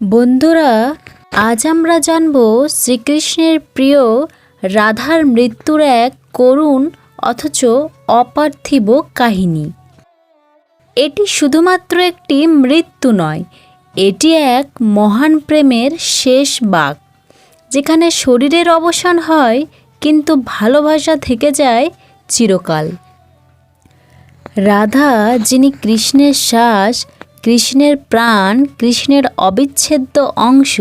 বন্ধুরা, আজ আমরা জানব শ্রীকৃষ্ণের প্রিয় রাধার মৃত্যুর এক করুণ অথচ অপার্থিব কাহিনী। এটি শুধুমাত্র একটি মৃত্যু নয়, এটি এক মহান প্রেমের শেষ বাক, যেখানে শরীরের অবসান হয় কিন্তু ভালোবাসা থেকে যায় চিরকাল। রাধা, যিনি কৃষ্ণের শ্বাস কৃষ্ণের প্রাণ কৃষ্ণের অবিচ্ছেদ্য অংশ।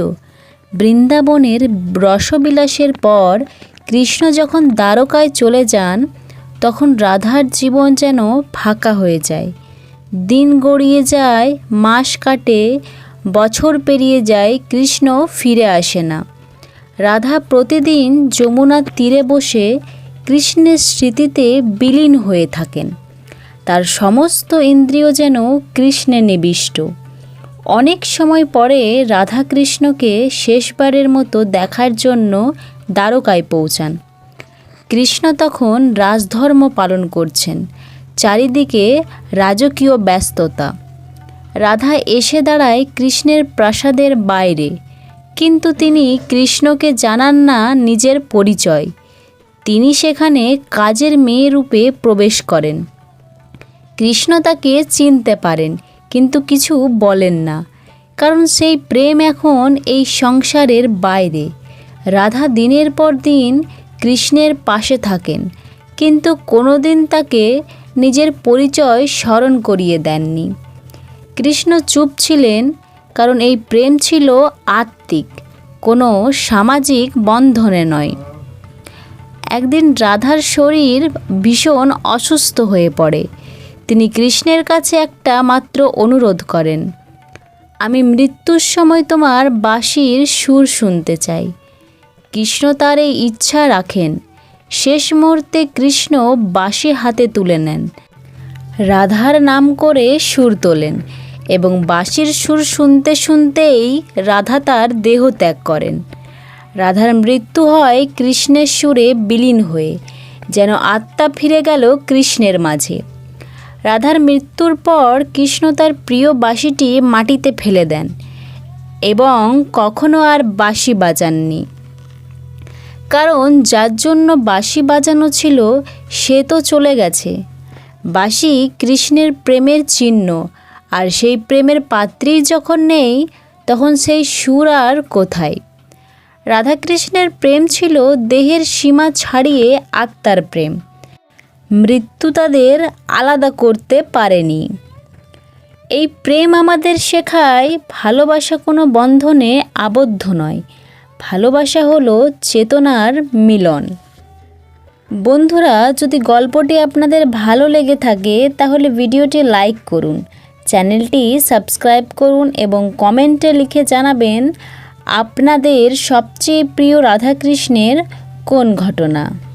বৃন্দাবনের রসবিলাসের পর কৃষ্ণ যখন দ্বারকায় চলে যান, তখন রাধার জীবন যেন ফাঁকা হয়ে যায়। দিন গড়িয়ে যায়, মাস কাটে, বছর পেরিয়ে যায়, কৃষ্ণ ফিরে আসে না। রাধা প্রতিদিন যমুনার তীরে বসে কৃষ্ণের স্মৃতিতে বিলীন হয়ে থাকেন। তার সমস্ত ইন্দ্রিয় যেন কৃষ্ণে নিবিষ্ট। অনেক সময় পরে রাধাকৃষ্ণকে শেষবারের মতো দেখার জন্য দ্বারকায় পৌঁছান। কৃষ্ণ তখন রাজধর্ম পালন করছেন, চারিদিকে রাজকীয় ব্যস্ততা। রাধা এসে দাঁড়ায় কৃষ্ণের প্রাসাদের বাইরে, কিন্তু তিনি কৃষ্ণকে জানান না নিজের পরিচয়। তিনি সেখানে কাজের মেয়ে রূপে প্রবেশ করেন। কৃষ্ণ তাকে চিনতে পারেন, কিন্তু কিছু বলেন না। কারণ সেই প্রেম এখন এই সংসারের বাইরে। রাধা দিনের পর দিন কৃষ্ণের পাশে থাকেন, কিন্তু কোনোদিন তাকে নিজের পরিচয় স্মরণ করিয়ে দেননি। কৃষ্ণ চুপ ছিলেন, কারণ এই প্রেম ছিল আত্মিক, কোনো সামাজিক বন্ধনে নয়। একদিন রাধার শরীর ভীষণ অসুস্থ হয়ে পড়ে। তিনি কৃষ্ণের কাছে একটা মাত্র অনুরোধ করেন, আমি মৃত্যুর সময় তোমার বাঁশির সুর শুনতে চাই। কৃষ্ণ তার এই ইচ্ছা রাখেন। শেষ মুহূর্তে কৃষ্ণ বাঁশি হাতে তুলে নেন। রাধার নাম করে সুর তোলেন এবং বাঁশির সুর শুনতে শুনতেই রাধা তার দেহ ত্যাগ করেন। রাধার মৃত্যু হয় কৃষ্ণের সুরে বিলীন হয়ে, যেন আত্মা ফিরে গেল কৃষ্ণের মাঝে। রাধার মৃত্যুর পর কৃষ্ণ তার প্রিয় বাঁশিটি মাটিতে ফেলে দেন এবং কখনো আর বাঁশি বাজাননি। কারণ যার জন্য বাঁশি বাজানো ছিল, সে তো চলে গেছে। বাঁশি কৃষ্ণের প্রেমের চিহ্ন, আর সেই প্রেমের পাত্রী যখন নেই, তখন সেই সুর আর কোথায়? রাধাকৃষ্ণের প্রেম ছিল দেহের সীমা ছাড়িয়ে আত্মার প্রেম। মৃত্যু তাদের আলাদা করতে পারেনি। এই প্রেম আমাদের শেখায় ভালোবাসা কোনো বন্ধনে আবদ্ধ নয়। ভালোবাসা হলো চেতনার মিলন। বন্ধুরা, যদি গল্পটি আপনাদের ভালো লেগে থাকে, তাহলে ভিডিওটি লাইক করুন, চ্যানেলটি সাবস্ক্রাইব করুন এবং কমেন্টে লিখে জানাবেন, আপনাদের সবচেয়ে প্রিয় রাধাকৃষ্ণের কোন ঘটনা।